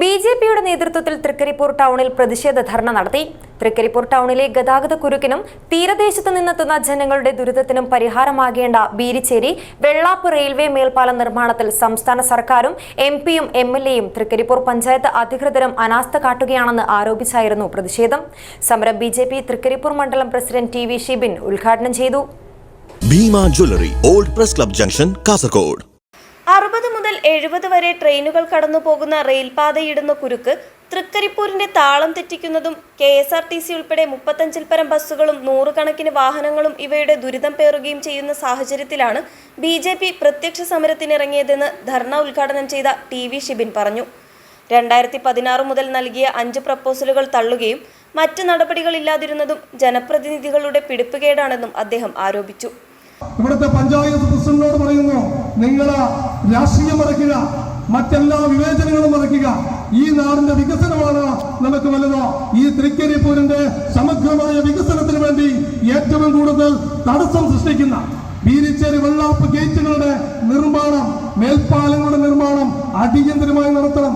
B J പിയുടെ നേതൃത്വത്തിൽ തൃക്കരിപ്പൂർ ടൗണിൽ പ്രതിഷേധ ധർണ നടത്തി. തൃക്കരിപ്പൂർ ടൗണിലെ ഗതാഗത കുരുക്കിനും തീരദേശത്ത് നിന്നെത്തുന്ന ജനങ്ങളുടെ ദുരിതത്തിനും പരിഹാരമാകേണ്ട ബീരിച്ചേരി വെള്ളാപ്പ് റെയിൽവേ മേൽപ്പാലം നിർമ്മാണത്തിൽ സംസ്ഥാന സർക്കാരും എം പിയും എം എൽ എയും തൃക്കരിപ്പൂർ പഞ്ചായത്ത് അധികൃതരും അനാസ്ഥ കാട്ടുകയാണെന്ന് ആരോപിച്ചായിരുന്നു പ്രതിഷേധം. സമരം ബി ജെ പി തൃക്കരിപ്പൂർ മണ്ഡലം പ്രസിഡന്റ് ടി വി ഷിബിൻ ഉദ്ഘാടനം ചെയ്തു. Bhima jewellery old press club junction Kasaragod. എഴുപത് വരെ ട്രെയിനുകൾ കടന്നു പോകുന്ന റെയിൽപാതയിടുന്ന കുരുക്ക് തൃക്കരിപ്പൂരിന്റെ താളം തെറ്റിക്കുന്നതും K S R T C ഉൾപ്പെടെ മുപ്പത്തഞ്ചിൽ പരം ബസ്സുകളും നൂറുകണക്കിന് വാഹനങ്ങളും ഇവയുടെ ദുരിതം പേറുകയും ചെയ്യുന്ന സാഹചര്യത്തിലാണ് ബി ജെ പി പ്രത്യക്ഷ സമരത്തിനിറങ്ങിയതെന്ന് ധർണ ഉദ്ഘാടനം ചെയ്ത ടി വി ഷിബിൻ പറഞ്ഞു. രണ്ടായിരത്തി പതിനാറ് മുതൽ നൽകിയ അഞ്ച് പ്രപ്പോസലുകൾ തള്ളുകയും മറ്റ് നടപടികളില്ലാതിരുന്നതും ജനപ്രതിനിധികളുടെ പിടിപ്പുകേടാണെന്നും അദ്ദേഹം ആരോപിച്ചു. ഇവിടുത്തെ പഞ്ചായത്ത് പ്രസിഡന്റിനോട് പറയുന്നു നിങ്ങൾ രാഷ്ട്രീയം മറക്കുക മറ്റെല്ലാ വിവേചനങ്ങളും മറക്കുക. ഈ നാടിന്റെ വികസനമാണ് നമുക്ക് വലുത്. ഈ തൃക്കരിപ്പൂരിന്റെ സമഗ്രമായ വികസനത്തിന് വേണ്ടി ഏറ്റവും കൂടുതൽ തടസ്സം സൃഷ്ടിക്കുന്ന ബീരിച്ചേരി വെള്ളാപ്പ് ഗേറ്റുകളുടെ നിർമ്മാണം മേൽപ്പാലങ്ങളുടെ നിർമ്മാണം അടിയന്തരമായി നടത്തണം.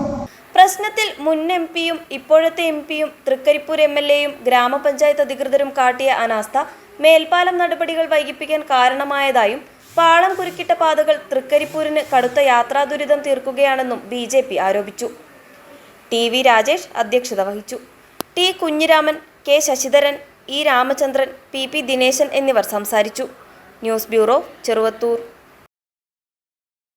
പ്രശ്നത്തിൽ മുൻ എം പിയും ഇപ്പോഴത്തെ എം പിയും തൃക്കരിപ്പൂർ എം എൽ എയും ഗ്രാമപഞ്ചായത്ത് അധികൃതരും കാട്ടിയ അനാസ്ഥ മേൽപ്പാലം നടപടികൾ വൈകിപ്പിക്കാൻ കാരണമായതായും പാളം കുരുക്കിട്ട പാതകൾ തൃക്കരിപ്പൂരിന് കടുത്ത യാത്രാ ദുരിതം തീർക്കുകയാണെന്നും ബി ജെ പി ആരോപിച്ചു. ടി വി രാജേഷ് അധ്യക്ഷത വഹിച്ചു. T Kunhiraman K Sasidharan E Ramachandran P P Dineshan എന്നിവർ സംസാരിച്ചു. News bureau Cheruvathur.